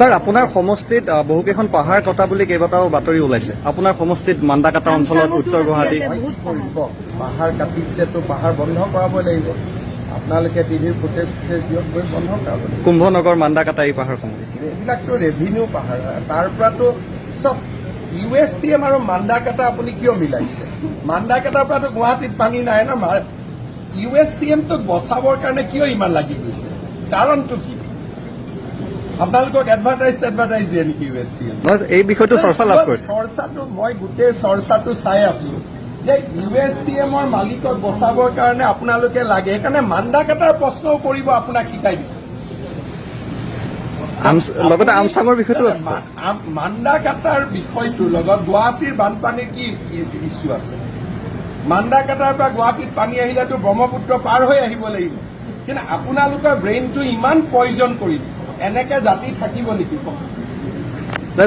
Sir আপোনাৰ সমষ্টিত বহুকেইখন পাহাৰ কটা বুলি কেইবাটাও বাতৰি ওলাইছে। আপোনাৰ সমষ্টিত মান্দাকাটা অঞ্চলত উত্তৰ গুৱাহাটী কৰিব পাহাৰ কাটিছেতো পাহাৰ বন্ধ কৰাবই লাগিব। আপোনালোকে টিভিৰ ফুটেজ ফুটেজ দিয়ক গৈ বন্ধ কৰাব লাগিব। কুম্ভনগৰ মান্দাকাটা এই পাহাৰসমূহ। এইবিলাকতো ৰেভিনিউ পাহাৰ। তাৰ পৰাতো চব ইউ এছ ডি এম আৰু মান্দাকাটা আপুনি কিয় মিলাইছে? মান্দাকাটাৰ পৰাতো গুৱাহাটীত পানী নাই ন ইউ এছ ডি এমটোক বচাবৰ কাৰণে কিয় ইমান লাগি গৈছে? কাৰণটো কি? আপোনালোকক এডভাৰটাইজ এডভাৰটাইজ দিয়ে নেকি ইউ এছ এম এই বিষয়টো চৰ্চা লাভ কৰিছে। চৰ্চাটো মই গোটেই চৰ্চাটো চাই আছো। যে ইউ এছ ডি এমৰ মালিকক বচাবৰ কাৰণে আপোনালোকে লাগে। সেইকাৰণে মান্দা কাটাৰ প্ৰশ্নও কৰিব আপোনাক শিকাই দিছে। লগতে আমচাঙৰ বিষয়টো আছে। ছাৰ। মান্দা কাটাৰ বিষয়টোৰ লগত গুৱাহাটীৰ বানপানীৰ কি ইছ্যু আছে? মান্দা কাটাৰ পৰা গুৱাহাটীত পানী আহিলেতো ব্ৰহ্মপুত্ৰ পাৰ হৈ আহিব লাগিব। কিন্তু আপোনালোকৰ ব্ৰেইনটো ইমান প্ৰয়োজন কৰি দিছে। এনেকে জাতি থাকিব নেকি?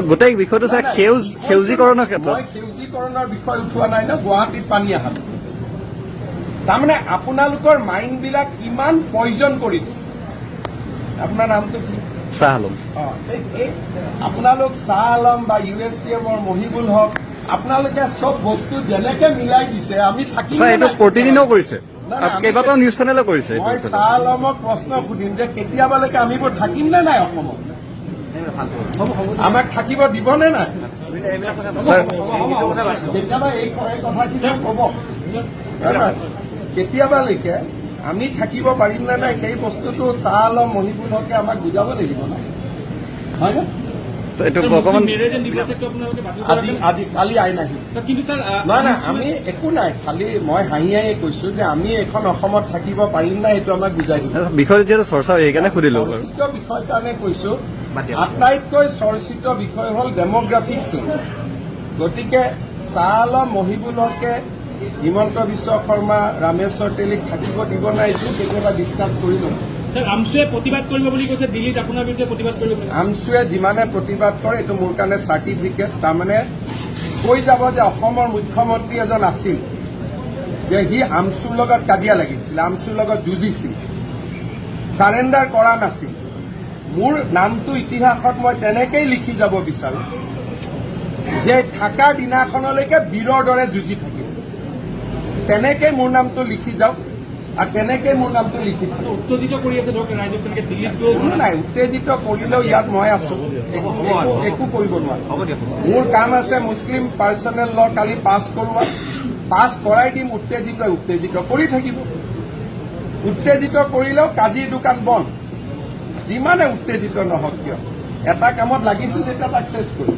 গোটেই বিষয়টো ছাৰ সেউজ সেউজীকৰণৰ ক্ষেত্ৰত। সেউজীকৰণৰ বিষয় উঠোৱা নাই ন গুৱাহাটীত পানী অহা তাৰমানে আপোনালোকৰ মাইণ্ডবিলাক কিমান প্ৰয়োজন কৰি দিছে। আপোনাৰ নামটো কি? চাহ আলম। আপোনালোক শ্বাহ আলম বা ইউ এছ ডি এমৰ মহিবুল হক আপোনালোকে চব বস্তু যেনেকে মিলাই দিছে আমি থাকিম প্ৰতিদিনেও কৰিছে। কেইবাটাও নিউজ চেনেলে কৰিছে মই বিষয়টো। আলমক প্ৰশ্ন সুধিম যে কেতিয়াবালৈকে আমিবোৰ থাকিম নে নাই অসমত? আমাক থাকিব দিবনে নাই? কেতিয়াবা এই কথাখিনি ক'ব। কেতিয়াবালৈকে আমি থাকিব পাৰিম নে নাই সেই বস্তুটো চাহ আলম মহিবুল হকে আমাক বুজাব লাগিব ন। হয় নে ছাৰ, এইটো অকণমান মেৰেজ এণ্ড ডিভৰ্চটো আপোনালোকে বাতিল আজি কৰাৰ আজি কালি আইন আহিব কিন্তু ছাৰ আহ, নাই নাই আমি একো নাই খালি মই হাঁহিয়াই কৈছো যে আমি এইখন অসমত থাকিব পাৰিম নাই সেইটো আমাক বুজাই দিব। বিষয়টো যিহেতু চৰ্চা সেইকাৰণে সুধিলো চৰ্চিত বিষয় কাৰণে কৈছো আটাইতকৈ চৰ্চিত বিষয় হ'ল ডেমগ্ৰাফিক চেঞ্জ গতিকে শ্বাহ আলম মহিবুল হকে হিমন্ত বিশ্ব শৰ্মা ৰামেশ্বৰ তেলীক থাকিব দিব নাই এইটো কেতিয়াবা ডিছকাছ কৰি ল'ম আমচুৱে প্ৰতিবাদ কৰিব বুলি কৈছে, দিল্লীত আপোনাৰ বিৰুদ্ধে প্ৰতিবাদ কৰিব যিমানে প্ৰতিবাদ কৰে, এইটো মোৰ কাৰণে চাৰ্টিফিকেট তাৰমানে কৈ যাব যে অসমৰ মুখ্যমন্ত্ৰী এজন আছিল, যে সি আমচুৰ লগত কাজিয়া লাগিছিল আমচুৰ লগত যুঁজিছিল, চাৰেণ্ডাৰ কৰা নাছিল। মোৰ নামটো ইতিহাসত মই তেনেকেই লিখি যাব বিচাৰো, যে থাকাৰ দিনাখনলৈকে বীৰৰ দৰে যুঁজি থাকিম তেনেকেই মোৰ নামটো লিখি যাওক। আৰু তেনেকেই মোৰ নামটো লিখি উত্তেজিত কৰি আছে ধৰক ৰাইজক তেনেকে দিল্লীত গৈ একো নাই উত্তেজিত কৰিলেও ইয়াত মই আছো। একো- কৰিব নোৱাৰো। মোৰ কাম আছে মুছলিম পাৰ্চনেল ল কালি পাছ কৰোৱা। পাছ কৰাই দিম উত্তেজিত উত্তেজিত কৰি থাকিব। উত্তেজিত কৰিলেও কাজিৰ দোকান বন্ধ। যিমানে উত্তেজিত নহওক কিয় এটা কামত লাগিছো যেতিয়া তাক চেছ কৰিম।